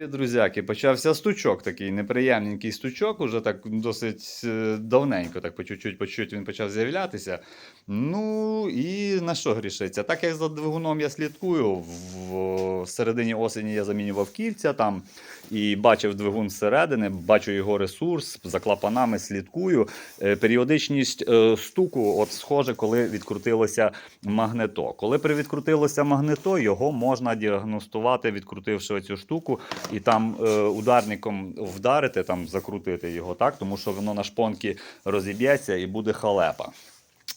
Друзяки, почався стучок такий неприємненький стучок, уже так досить е, давненько, так по чуть-чуть, по чуть він почав з'являтися. Ну і на що грішиться? Так як за двигуном я слідкую, в середині осені я замінював кільця там і бачив двигун зсередини, бачу його ресурс, за клапанами слідкую. Е, Періодичність е, стуку, от схоже, коли відкрутилося магнето. Коли привідкрутилося магнето, його можна діагностувати, відкрутивши оцю штуку, і там е, ударником вдарити, там закрутити його, так, тому що воно на шпонки розіб'ється і буде халепа.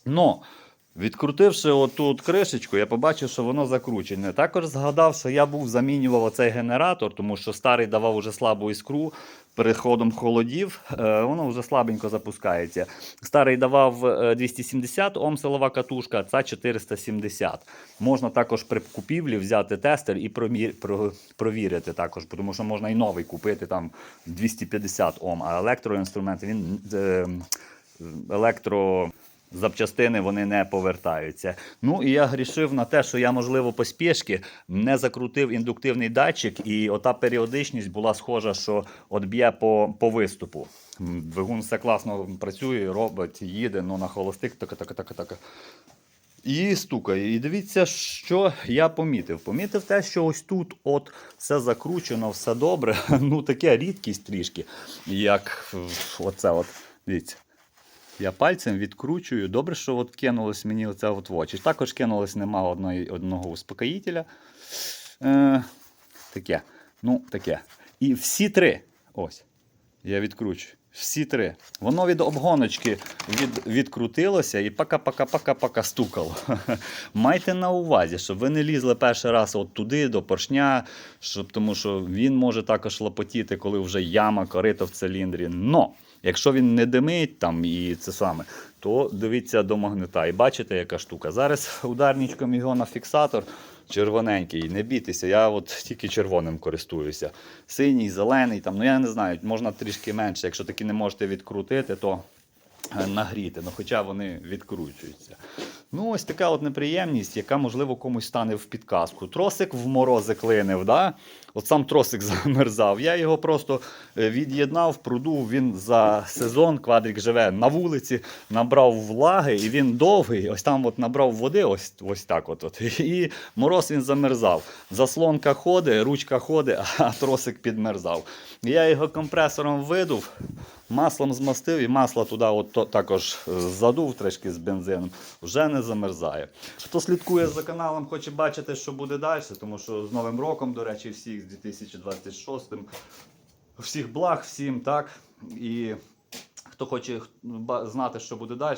Ну, відкрутивши отут кришечку, я побачив, що воно закручене. Також згадав, що я був замінював оцей генератор, тому що старий давав уже слабу іскру. Переходом холодів, е, воно вже слабенько запускається. Старий давав е, 270 Ом силова катушка, ця 470. Можна також при купівлі взяти тестер і провірити також, тому що можна і новий купити там 250 Ом, а електроінструмент він е, електро. Запчастини вони не повертаються. Ну і я грішив на те, що я, можливо, поспішки не закрутив індуктивний датчик, і ота періодичність була схожа, що от б'є по, по виступу. Двигун все класно працює, робить, їде, ну на холостик така така така така. І стукає. І дивіться, що я помітив. Помітив те, що ось тут от все закручено, все добре. Ну, таке рідкість трішки, як оце от. Дивіться. Я пальцем відкручую. Добре, що от кинулось мені оце от в очі. Також кинулось нема одної, одного успокоїтеля. Е, таке. Ну, таке. І всі три. Ось. Я відкручую. Всі три. Воно від обгоночки від, відкрутилося і пока-пока-пока-пока стукало. Майте на увазі, щоб ви не лізли перший раз от туди, до поршня, щоб, тому що він може також лопотіти, коли вже яма, корито в циліндрі. Но, якщо він не димить там і це саме, то дивіться до магнита. І бачите, яка штука. Зараз ударничком його на фіксатор червоненький. Не бійтеся, я от тільки червоним користуюся. Синій, зелений, там, ну я не знаю, можна трішки менше. Якщо таки не можете відкрутити, то е, нагріти. Ну, хоча вони відкручуються. Ну, ось така от неприємність, яка, можливо, комусь стане в підказку. Тросик в морози клинив, да? От сам тросик замерзав. Я його просто е, від'єднав, продув. Він за сезон, квадрик живе на вулиці, набрав влаги, і він довгий. Ось там от набрав води, ось, ось так. От, от. І мороз він замерзав. Заслонка ходить, ручка ходить, а тросик підмерзав. Я його компресором видув, маслом змастив і масло туди от також е, задув трішки з бензином. Вже не замерзає. Хто слідкує за каналом, хоче бачити, що буде далі, тому що з Новим роком, до речі, з 2026 всіх благ, всім так. І хто хоче знати, що буде далі,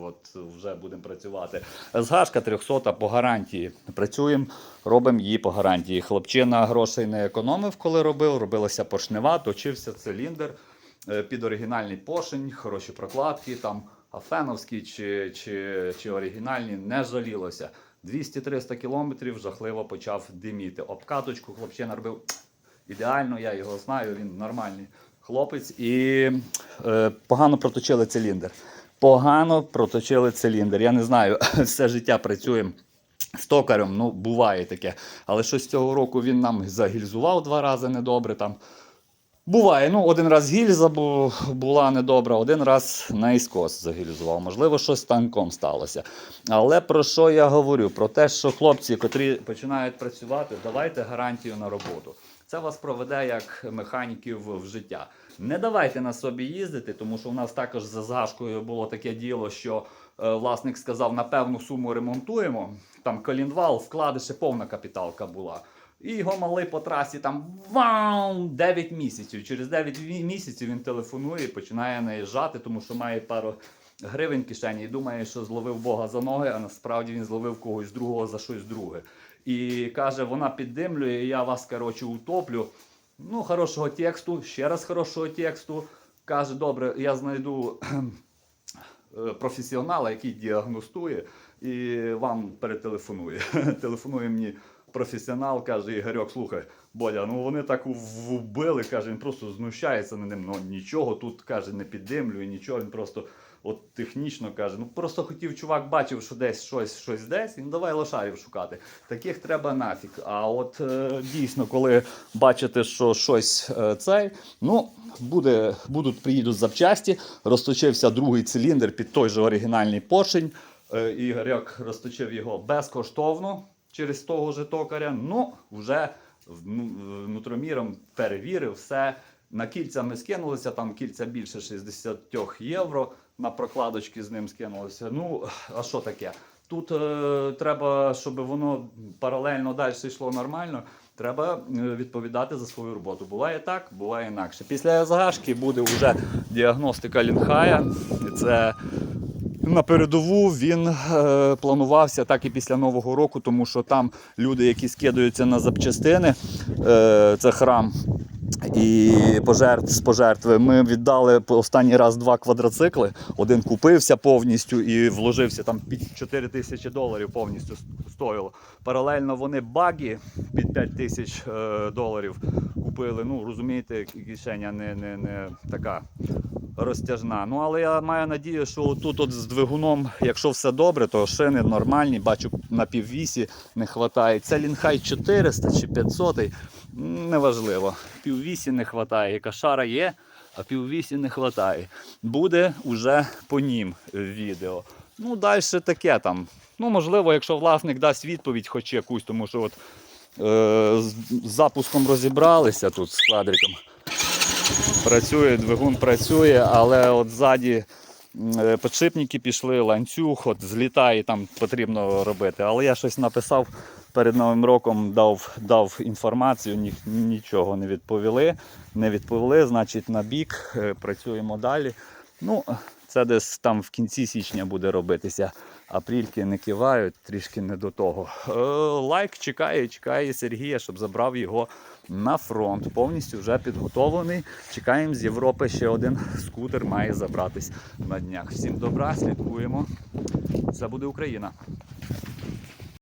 от вже будемо працювати. СГшка 300 по гарантії. Працюємо, робимо її по гарантії. Хлопчина грошей не економив, коли робив. Робилася поршнева, точився циліндр е, під оригінальний поршень, хороші прокладки, там афеновські чи, чи, чи оригінальні, не жалілося. 200-300 кілометрів жахливо почав диміти. Обкаточку хлопчина робив ідеально, я його знаю, він нормальний хлопець. І е, погано проточили циліндр. Погано проточили циліндр. Я не знаю, все життя працюємо. З токарем, ну, буває таке. Але щось цього року він нам загільзував два рази недобре там. Буває, ну один раз гільза була недобра, один раз наіскос загільзував. Можливо, щось з танком сталося. Але про що я говорю? Про те, що хлопці, котрі починають працювати, давайте гарантію на роботу. Це вас проведе як механіків в життя. Не давайте на собі їздити, тому що у нас також за згашкою було таке діло, що е, власник сказав, на певну суму ремонтуємо. Там колінвал, вкладиші, повна капіталка була. І його малий по трасі там вау, 9 місяців. Через 9 місяців він телефонує і починає наїжджати, тому що має пару гривень в кишені і думає, що зловив Бога за ноги, а насправді він зловив когось другого за щось друге. І каже, вона піддимлює, я вас коротше утоплю. Ну, хорошого тексту, ще раз хорошого тексту. Каже, добре, я знайду е, професіонала, який діагностує, і вам перетелефонує. Телефонує мені професіонал, каже, Ігорьок, слухай, Бодя, ну вони так вбили, каже, він просто знущається над ним. Ну нічого тут каже, не піддимлює, нічого, він просто. От технічно каже, ну просто хотів чувак, бачив, що десь щось, щось десь, він давай лошарів шукати. Таких треба нафіг. А от е, дійсно, коли бачите, що щось е, цей, ну буде, будуть приїдуть запчасті, розточився другий циліндр під той же оригінальний поршень. Е, Ігоряк розточив його безкоштовно через того же токаря. Ну, вже внутроміром перевірив все. На кільця ми скинулися, там кільця більше 60 євро. На прокладочки з ним скинулися. Ну, а що таке? Тут е, треба, щоб воно паралельно далі йшло нормально. Треба е, відповідати за свою роботу. Буває так, буває інакше. Після загашки буде вже діагностика лінхая. Це на передову він е, планувався так і після Нового року, тому що там люди, які скидаються на запчастини, е, це храм. І пожертв з пожертви ми віддали останній раз два квадроцикли. Один купився повністю і вложився там під 4 тисячі доларів повністю стоїло. Паралельно вони баги під 5 тисяч е, доларів купили. Ну розумієте, кишеня не, не, не така розтяжна. Ну але я маю надію, що тут от з двигуном, якщо все добре, то шини нормальні. Бачу на піввісі не вистачає. Це лінхай 400 чи 500, м, неважливо. Піввісі не вистачає. Яка є, а піввісі не вистачає. Буде уже по нім відео. Ну, далі таке там. Ну, можливо, якщо власник дасть відповідь хоч якусь, тому що от е, з запуском розібралися тут з квадриком. Працює, двигун працює, але от ззаді е, підшипники пішли, ланцюг, от злітає, там потрібно робити. Але я щось написав перед Новим роком, дав, дав інформацію, ні, нічого не відповіли. Не відповіли, значить на бік, е, працюємо далі. Ну, це десь там в кінці січня буде робитися. Апрільки не кивають, трішки не до того. Е, лайк чекає, чекає Сергія, щоб забрав його на фронт. Повністю вже підготовлений. Чекаємо з Європи ще один скутер має забратись на днях. Всім добра, слідкуємо. Це буде Україна.